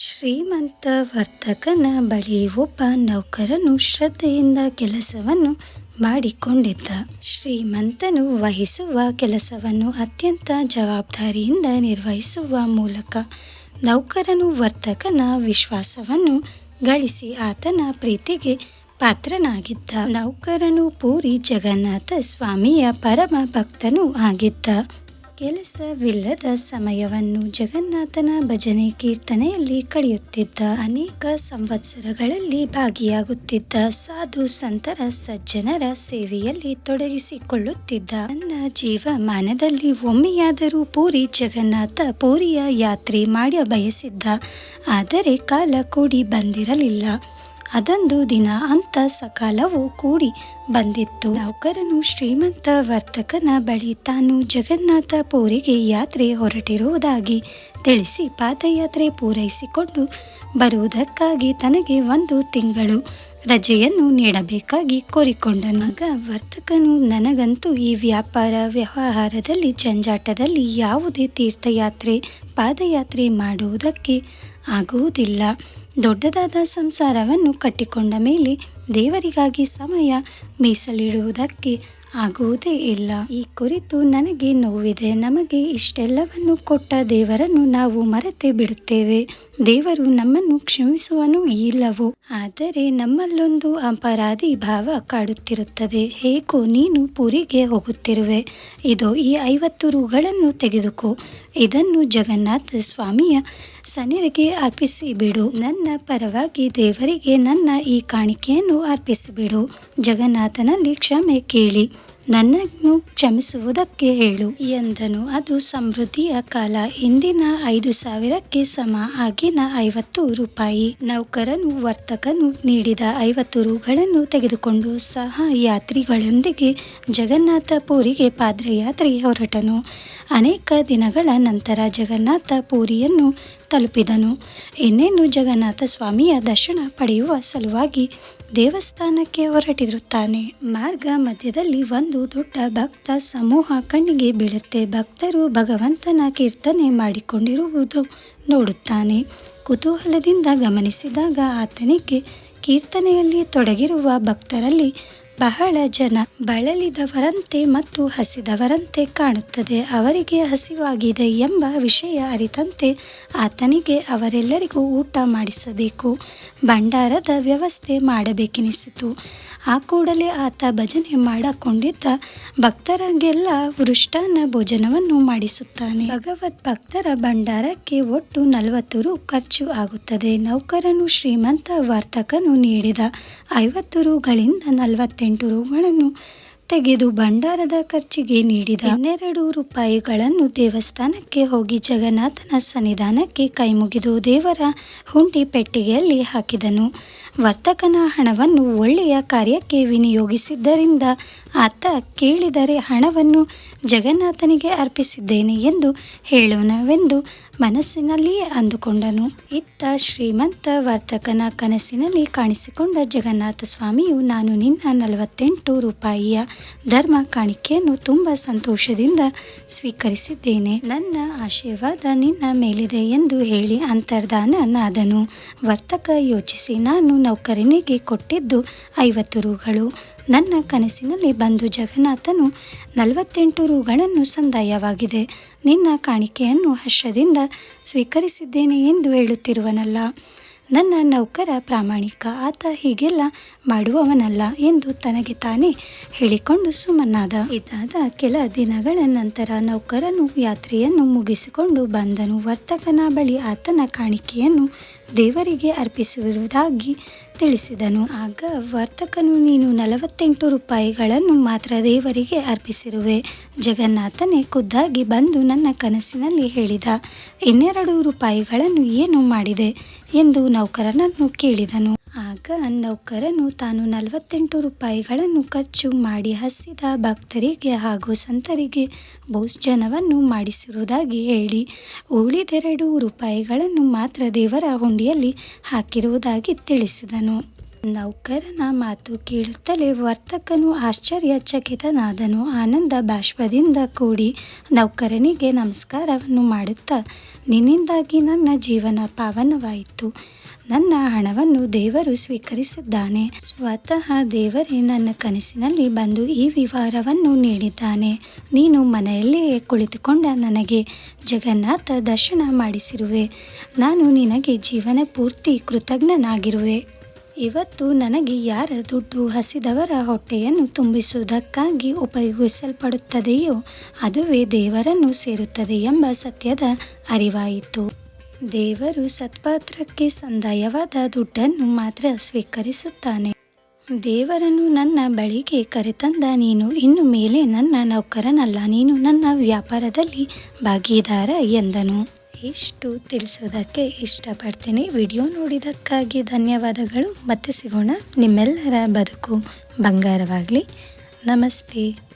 ಶ್ರೀಮಂತ ವರ್ತಕನ ಬಳಿ ಒಬ್ಬ ನೌಕರನು ಶ್ರದ್ಧೆಯಿಂದ ಕೆಲಸವನ್ನು ಮಾಡಿಕೊಂಡಿದ್ದ. ಶ್ರೀಮಂತನು ವಹಿಸುವ ಕೆಲಸವನ್ನು ಅತ್ಯಂತ ಜವಾಬ್ದಾರಿಯಿಂದ ನಿರ್ವಹಿಸುವ ಮೂಲಕ ನೌಕರನು ವರ್ತಕನ ವಿಶ್ವಾಸವನ್ನು ಗಳಿಸಿ ಆತನ ಪ್ರೀತಿಗೆ ಪಾತ್ರನಾಗಿದ್ದ. ನೌಕರನು ಪೂರಿ ಜಗನ್ನಾಥ ಸ್ವಾಮಿಯ ಪರಮ ಭಕ್ತನೂ ಆಗಿದ್ದ. ಕೆಲಸವಿಲ್ಲದ ಸಮಯವನ್ನು ಜಗನ್ನಾಥನ ಭಜನೆ ಕೀರ್ತನೆಯಲ್ಲಿ ಕಳೆಯುತ್ತಿದ್ದ. ಅನೇಕ ಸಂವತ್ಸರಗಳಲ್ಲಿ ಭಾಗಿಯಾಗುತ್ತಿದ್ದ. ಸಾಧು ಸಂತರ ಸಜ್ಜನರ ಸೇವೆಯಲ್ಲಿ ತೊಡಗಿಸಿಕೊಳ್ಳುತ್ತಿದ್ದ. ತನ್ನ ಜೀವಮಾನದಲ್ಲಿ ಒಮ್ಮೆಯಾದರೂ ಪೂರಿ ಜಗನ್ನಾಥ ಪೂರಿಯ ಯಾತ್ರೆ ಮಾಡಬಯಸಿದ್ದ. ಆದರೆ ಕಾಲ ಕೂಡಿ ಬಂದಿರಲಿಲ್ಲ. ಅದೊಂದು ದಿನ ಅಂತ ಸಕಾಲವೂ ಕೂಡಿ ಬಂದಿತ್ತು. ನೌಕರನು ಶ್ರೀಮಂತ ವರ್ತಕನ ಬಳಿ ತಾನು ಜಗನ್ನಾಥ ಪೂರಿಗೆ ಯಾತ್ರೆ ಹೊರಟಿರುವುದಾಗಿ ತಿಳಿಸಿ ಪಾದಯಾತ್ರೆ ಪೂರೈಸಿಕೊಂಡು ಬರುವುದಕ್ಕಾಗಿ ತನಗೆ ಒಂದು ತಿಂಗಳು ರಜೆಯನ್ನು ನೀಡಬೇಕಾಗಿ ಕೋರಿಕೊಂಡನಾಗ ವರ್ತಕನು, ನನಗಂತೂ ಈ ವ್ಯಾಪಾರ ವ್ಯವಹಾರದಲ್ಲಿ, ಜಂಜಾಟದಲ್ಲಿ ಯಾವುದೇ ತೀರ್ಥಯಾತ್ರೆ, ಪಾದಯಾತ್ರೆ ಮಾಡುವುದಕ್ಕೆ ಆಗುವುದಿಲ್ಲ. ದೊಡ್ಡದಾದ ಸಂಸಾರವನ್ನು ಕಟ್ಟಿಕೊಂಡ ಮೇಲೆ ದೇವರಿಗಾಗಿ ಸಮಯ ಮೀಸಲಿಡುವುದಕ್ಕೆ ಆಗುವುದೇ ಇಲ್ಲ. ಈ ಕುರಿತು ನನಗೆ ನೋವಿದೆ. ನಮಗೆ ಇಷ್ಟೆಲ್ಲವನ್ನು ಕೊಟ್ಟ ದೇವರನ್ನು ನಾವು ಮರೆತೇ ಬಿಡುತ್ತೇವೆ. ದೇವರು ನಮ್ಮನ್ನು ಕ್ಷಮಿಸುವನು ಇಲ್ಲವೋ. ಆದರೆ ನಮ್ಮಲ್ಲೊಂದು ಅಪರಾಧಿ ಭಾವ ಕಾಡುತ್ತಿರುತ್ತದೆ. ಹೇಗೋ ನೀನು ಪುರಿಗೆ ಹೋಗುತ್ತಿರುವೆ. ಇದು, ಈ ಐವತ್ತು ರುಗಳನ್ನು ತೆಗೆದುಕೋ. ಇದನ್ನು ಜಗನ್ನಾಥ ಸ್ವಾಮಿಯ ಸನ್ನಿಧಿಗೆ ಅರ್ಪಿಸಿಬಿಡು. ನನ್ನ ಪರವಾಗಿ ದೇವರಿಗೆ ನನ್ನ ಈ ಕಾಣಿಕೆಯನ್ನು ಅರ್ಪಿಸಿಬಿಡು. ಜಗನ್ನಾಥನಲ್ಲಿ ಕ್ಷಮೆ ಕೇಳಿ, ನನ್ನನ್ನು ಕ್ಷಮಿಸುವುದಕ್ಕೆ ಹೇಳು ಎಂದನು. ಅದು ಸಮೃದ್ಧಿಯ ಕಾಲ. ಇಂದಿನ ಐದು ಸಾವಿರಕ್ಕೆ ಸಮ. ಆಗಿನ ಐವತ್ತು ರೂಪಾಯಿ. ನೌಕರನು, ವರ್ತಕನು ನೀಡಿದ ಐವತ್ತು ರೂಗಳನ್ನು ತೆಗೆದುಕೊಂಡು ಸಹ ಯಾತ್ರಿಗಳೊಂದಿಗೆ ಜಗನ್ನಾಥ ಪೂರಿಗೆ ಪಾದಯಾತ್ರೆ ಹೊರಟನು. ಅನೇಕ ದಿನಗಳ ನಂತರ ಜಗನ್ನಾಥ ಪುರಿಯನ್ನು ತಲುಪಿದನು. ಇನ್ನೇನು ಜಗನ್ನಾಥ ಸ್ವಾಮಿಯ ದರ್ಶನ ಪಡೆಯುವ ಸಲುವಾಗಿ ದೇವಸ್ಥಾನಕ್ಕೆ ಹೊರಟಿರುತ್ತಾನೆ. ಮಾರ್ಗ ಮಧ್ಯದಲ್ಲಿ ಒಂದು ದೊಡ್ಡ ಭಕ್ತ ಸಮೂಹ ಕಣ್ಣಿಗೆ ಬೀಳುತ್ತೆ. ಭಕ್ತರು ಭಗವಂತನ ಕೀರ್ತನೆ ಮಾಡಿಕೊಂಡಿರುವುದು ನೋಡುತ್ತಾನೆ. ಕುತೂಹಲದಿಂದ ಗಮನಿಸಿದಾಗ ಆತನಿಗೆ ಕೀರ್ತನೆಯಲ್ಲಿ ತೊಡಗಿರುವ ಭಕ್ತರಲ್ಲಿ ಬಹಳ ಜನ ಬಳಲಿದವರಂತೆ ಮತ್ತು ಹಸಿದವರಂತೆ ಕಾಣುತ್ತದೆ. ಅವರಿಗೆ ಹಸಿವಾಗಿದೆ ಎಂಬ ವಿಷಯ ಅರಿತಂತೆ ಆತನಿಗೆ ಅವರೆಲ್ಲರಿಗೂ ಊಟ ಮಾಡಿಸಬೇಕು. ಭಂಡಾರದ ವ್ಯವಸ್ಥೆ ಮಾಡಬೇಕೆನಿಸಿತು. ಆ ಕೂಡಲೇ ಆತ ಭಜನೆ ಮಾಡಿಕೊಂಡಿದ್ದ ಭಕ್ತರಿಗೆಲ್ಲ ವೃಷ್ಟಾನ ಭೋಜನವನ್ನು ಮಾಡಿಸುತ್ತಾನೆ. ಭಗವತ್ ಭಕ್ತರ ಭಂಡಾರಕ್ಕೆ ಒಟ್ಟು ನಲವತ್ತು ರು ಖರ್ಚು ಆಗುತ್ತದೆ. ನೌಕರನು ಶ್ರೀಮಂತ ವರ್ತಕನು ನೀಡಿದ ಐವತ್ತು ರುಗಳಿಂದ ನಲವತ್ತೆಂಟು ರುಗಳನ್ನು ತೆಗೆದು ಭಂಡಾರದ ಖರ್ಚಿಗೆ ನೀಡಿದ. ಹನ್ನೆರಡು ರೂಪಾಯಿಗಳನ್ನು ದೇವಸ್ಥಾನಕ್ಕೆ ಹೋಗಿ ಜಗನ್ನಾಥನ ಸನ್ನಿಧಾನಕ್ಕೆ ಕೈಮುಗಿದು ದೇವರ ಹುಂಡಿ ಪೆಟ್ಟಿಗೆಯಲ್ಲಿ ಹಾಕಿದನು. ವರ್ತಕನ ಹಣವನ್ನು ಒಳ್ಳೆಯ ಕಾರ್ಯಕ್ಕೆ ವಿನಿಯೋಗಿಸಿದ್ದರಿಂದ ಆತ ಕೇಳಿದರೆ ಹಣವನ್ನು ಜಗನ್ನಾಥನಿಗೆ ಅರ್ಪಿಸಿದ್ದೇನೆ ಎಂದು ಹೇಳೋಣವೆಂದು ಮನಸ್ಸಿನಲ್ಲಿಯೇ ಅಂದುಕೊಂಡನು. ಇತ್ತ ಶ್ರೀಮಂತ ವರ್ತಕನ ಕನಸಿನಲ್ಲಿ ಕಾಣಿಸಿಕೊಂಡ ಜಗನ್ನಾಥ ಸ್ವಾಮಿಯು, ನಾನು ನಿನ್ನ ನಲವತ್ತೆಂಟು ರೂಪಾಯಿಯ ಧರ್ಮ ಕಾಣಿಕೆಯನ್ನು ತುಂಬ ಸಂತೋಷದಿಂದ ಸ್ವೀಕರಿಸಿದ್ದೇನೆ. ನನ್ನ ಆಶೀರ್ವಾದ ನಿನ್ನ ಮೇಲಿದೆ ಎಂದು ಹೇಳಿ ಅಂತರ್ಧಾನನಾದನು. ವರ್ತಕ ಯೋಚಿಸಿ, ನಾನು ನೌಕರನಿಗೆ ಕೊಟ್ಟಿದ್ದು ಐವತ್ತು ರೂಗಳು ನನ್ನ ಕನಸಿನಲ್ಲಿ ಬಂದು ಜಗನ್ನಾಥನು ನಲವತ್ತೆಂಟು ರೂಗಳನ್ನು ಸಂದಾಯವಾಗಿದೆ. ನಿನ್ನ ಕಾಣಿಕೆಯನ್ನು ಹರ್ಷದಿಂದ ಸ್ವೀಕರಿಸಿದ್ದೇನೆ ಎಂದು ಹೇಳುತ್ತಿರುವನಲ್ಲ. ನನ್ನ ನೌಕರ ಪ್ರಾಮಾಣಿಕ. ಆತ ಹೀಗೆಲ್ಲ ಮಾಡುವವನಲ್ಲ ಎಂದು ತನಗೆ ತಾನೇ ಹೇಳಿಕೊಂಡು ಸುಮ್ಮನಾದ. ಇದಾದ ಕೆಲ ದಿನಗಳ ನಂತರ ನೌಕರನು ಯಾತ್ರೆಯನ್ನು ಮುಗಿಸಿಕೊಂಡು ಬಂದನು. ವರ್ತಕನ ಬಳಿ ಆತನ ಕಾಣಿಕೆಯನ್ನು ದೇವರಿಗೆ ಅರ್ಪಿಸಿರುವುದಾಗಿ ತಿಳಿಸಿದನು. ಆಗ ವರ್ತಕನು, ನೀನು ನಲವತ್ತೆಂಟು ರೂಪಾಯಿಗಳನ್ನು ಮಾತ್ರ ದೇವರಿಗೆ ಅರ್ಪಿಸಿರುವೆ. ಜಗನ್ನಾಥನೇ ಖುದ್ದಾಗಿ ಬಂದು ನನ್ನ ಕನಸಿನಲ್ಲಿ ಹೇಳಿದ. ಇನ್ನೆರಡು ರೂಪಾಯಿಗಳನ್ನು ಏನು ಮಾಡಿದೆ ಎಂದು ನೌಕರನನ್ನು ಕೇಳಿದನು. ಆಗ ನೌಕರನು ತಾನು ನಲವತ್ತೆಂಟು ರೂಪಾಯಿಗಳನ್ನು ಖರ್ಚು ಮಾಡಿ ಹಸಿದ ಭಕ್ತರಿಗೆ ಹಾಗೂ ಸಂತರಿಗೆ ಭೋಜನವನ್ನು ಮಾಡಿಸಿರುವುದಾಗಿ ಹೇಳಿ, ಉಳಿದೆರಡು ರೂಪಾಯಿಗಳನ್ನು ಮಾತ್ರ ದೇವರ ಹುಂಡಿಯಲ್ಲಿ ಹಾಕಿರುವುದಾಗಿ ತಿಳಿಸಿದನು. ನೌಕರನ ಮಾತು ಕೇಳುತ್ತಲೇ ವರ್ತಕನು ಆಶ್ಚರ್ಯಚಕಿತನಾದನು ಆನಂದ ಬಾಷ್ಪದಿಂದ ಕೂಡಿ ನೌಕರನಿಗೆ ನಮಸ್ಕಾರವನ್ನು ಮಾಡುತ್ತಾ, ನಿನ್ನಿಂದಾಗಿ ನನ್ನ ಜೀವನ ಪಾವನವಾಯಿತು ನನ್ನ ಹಣವನ್ನು ದೇವರು ಸ್ವೀಕರಿಸಿದ್ದಾನೆ. ಸ್ವತಃ ದೇವರೇ ನನ್ನ ಕನಸಿನಲ್ಲಿ ಬಂದು ಈ ವಿವರವನ್ನು ನೀಡಿದ್ದಾನೆ. ನೀನು ಮನೆಯಲ್ಲಿಯೇ ಕುಳಿತುಕೊಂಡ ನನಗೆ ಜಗನ್ನಾಥ ದರ್ಶನ ಮಾಡಿಸಿರುವೆ. ನಾನು ನಿನಗೆ ಜೀವನ ಪೂರ್ತಿ ಕೃತಜ್ಞನಾಗಿರುವೆ. ಇವತ್ತು ನನಗೆ ಯಾರ ದುಡ್ಡು ಹಸಿದವರ ಹೊಟ್ಟೆಯನ್ನು ತುಂಬಿಸುವುದಕ್ಕಾಗಿ ಉಪಯೋಗಿಸಲ್ಪಡುತ್ತದೆಯೋ, ಅದುವೇ ದೇವರನ್ನು ಸೇರುತ್ತದೆ ಎಂಬ ಸತ್ಯದ ಅರಿವಾಯಿತು. ದೇವರು ಸತ್ಪಾತ್ರಕ್ಕೆ ಸಂದಾಯವಾದ ದುಡ್ಡನ್ನು ಮಾತ್ರ ಸ್ವೀಕರಿಸುತ್ತಾನೆ. ದೇವರನ್ನು ನನ್ನ ಬಳಿಗೆ ಕರೆತಂದ ನೀನು ಇನ್ನು ಮೇಲೆ ನನ್ನ ನೌಕರನಲ್ಲ, ನೀನು ನನ್ನ ವ್ಯಾಪಾರದಲ್ಲಿ ಭಾಗಿದಾರ ಎಂದನು. ಇಷ್ಟು ತಿಳಿಸೋದಕ್ಕೆ ಇಷ್ಟಪಡ್ತೀನಿ. ವಿಡಿಯೋ ನೋಡಿದ್ದಕ್ಕಾಗಿ ಧನ್ಯವಾದಗಳು. ಮತ್ತೆ ಸಿಗೋಣ. ನಿಮ್ಮೆಲ್ಲರ ಬದುಕು ಬಂಗಾರವಾಗಲಿ. ನಮಸ್ತೆ.